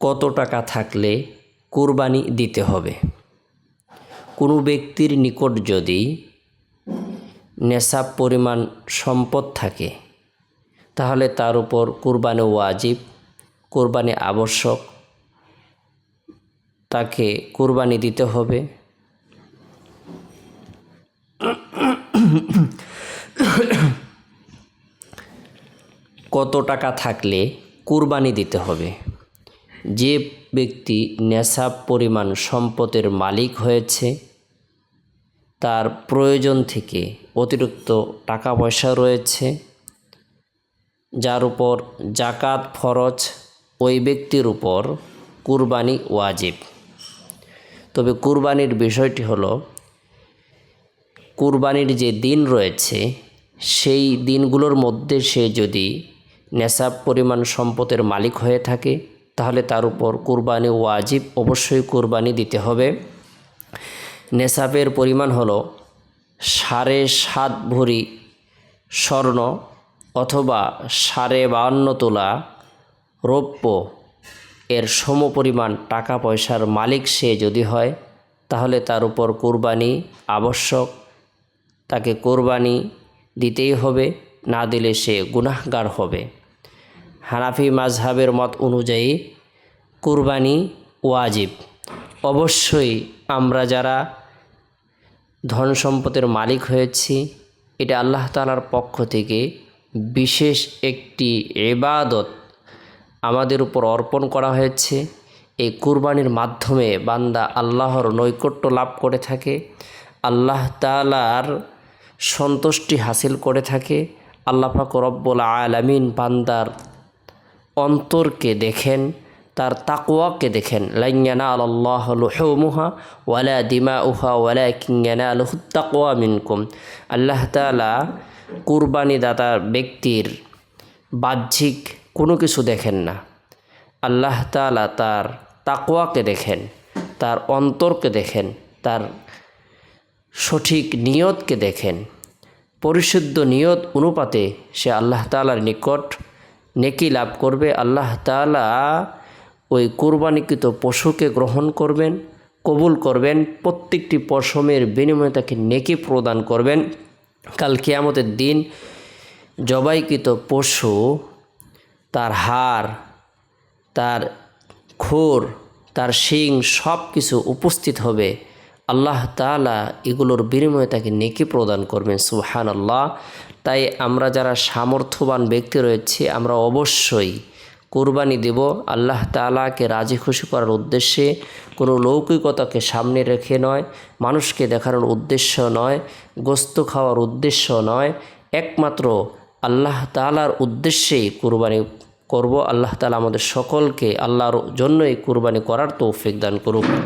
কত টাকা থাকলে কুরবানি দিতে হবে? কোনো ব্যক্তির নিকট যদি নেশাব পরিমাণ সম্পদ থাকে, তাহলে তার উপর কুরবানি ওয়াজিব, কুরবানি আবশ্যক, তাকে কুরবানি দিতে হবে। কত টাকা থাকলে কুরবানি দিতে হবে? যে ব্যক্তি নেশাব পরিমাণ সম্পদের মালিক হয়েছে, তার প্রয়োজন থেকে অতিরিক্ত টাকা পয়সা রয়েছে, যার উপর জাকাত ফরজ, ওই ব্যক্তির উপর কুরবানি ওয়াজিব। তবে কুরবানির বিষয়টি হলো, কুরবানির যে দিন রয়েছে, সেই দিনগুলোর মধ্যে সে যদি নেশাব পরিমাণ সম্পদের মালিক হয়ে থাকে তাহলে তার উপর কুরবানি ওয়াজিব অবশ্যই কুরবানি দিতে হবে। নেশাবের পরিমাণ হলো সাড়ে সাত ভরি স্বর্ণ অথবা সাড়ে বাহান্ন তোলা রৌপ্য। এর সম পরিমাণ টাকা পয়সার মালিক সে যদি হয়, তাহলে তার উপর কুরবানি আবশ্যক। তাকে কোরবানি দিতেই হবে, না দিলে সে গুনাহগার হবে। হানাফি মাঝহাবের মত অনুযায়ী কুরবানি ওয়াজিব। অবশ্যই আমরা যারা ধন সম্পদের মালিক হয়েছি, এটা আল্লাহ তালার পক্ষ থেকে বিশেষ একটি এবাদত আমাদের উপর অর্পণ করা হয়েছে। এই কুরবানির মাধ্যমে বান্দা আল্লাহর নৈকট্য লাভ করে থাকে, আল্লাহ তালার সন্তুষ্টি হাসিল করে থাকে। আল্লাহ পাক রব্বুল আলামিন বান্দার অন্তরকে দেখেন, তার তাকওয়াকে দেখেন। লাইয়ানা আল্লাহ লুহুমুহা ওয়ালা দিমা উহা ওয়ালা কিঙ্গানা আলহুত্তাকওয়া মিনকুম। আল্লাহ তালা কুরবানি দাতা ব্যক্তির বাহ্যিক কোনো কিছু দেখেন না। আল্লাহ তালা তার তাকওয়াকে দেখেন, তার অন্তরকে দেখেন, তার সঠিক নিয়তকে দেখেন। পরিশুদ্ধ নিয়ত অনুপাতে সে আল্লাহ তালার নিকট নেকি লাভ করবে। আল্লাহ তালা ওই কোরবানিকৃত পশুকে গ্রহণ করবেন, কবুল করবেন, প্রত্যেকটি পশমের বিনিময়ে তাকে নেকি প্রদান করবেন। কাল কিয়ামতের দিন জবাইকৃত পশু, তার হাড়, তার খুর, তার শিং সব কিছু উপস্থিত হবে। আল্লাহ তালা এগুলোর বিনিময়ে তাকে নেকি প্রদান করবেন সুহান আল্লাহ তাই আমরা যারা সামর্থ্যবান ব্যক্তি রয়েছে, আমরা অবশ্যই কোরবানি দেব। আল্লাহ তালাকে রাজি খুশি করার উদ্দেশ্যে কোনো লৌকিকতাকে সামনে রেখে নয়, মানুষকে দেখানোর উদ্দেশ্য নয়, গোস্ত খাওয়ার উদ্দেশ্য নয়। একমাত্র আল্লাহ তালার উদ্দেশ্যেই কোরবানি করব। আল্লাহ তালা আমাদের সকলকে আল্লাহর জন্যই কোরবানি করার তৌফিক দান করুক।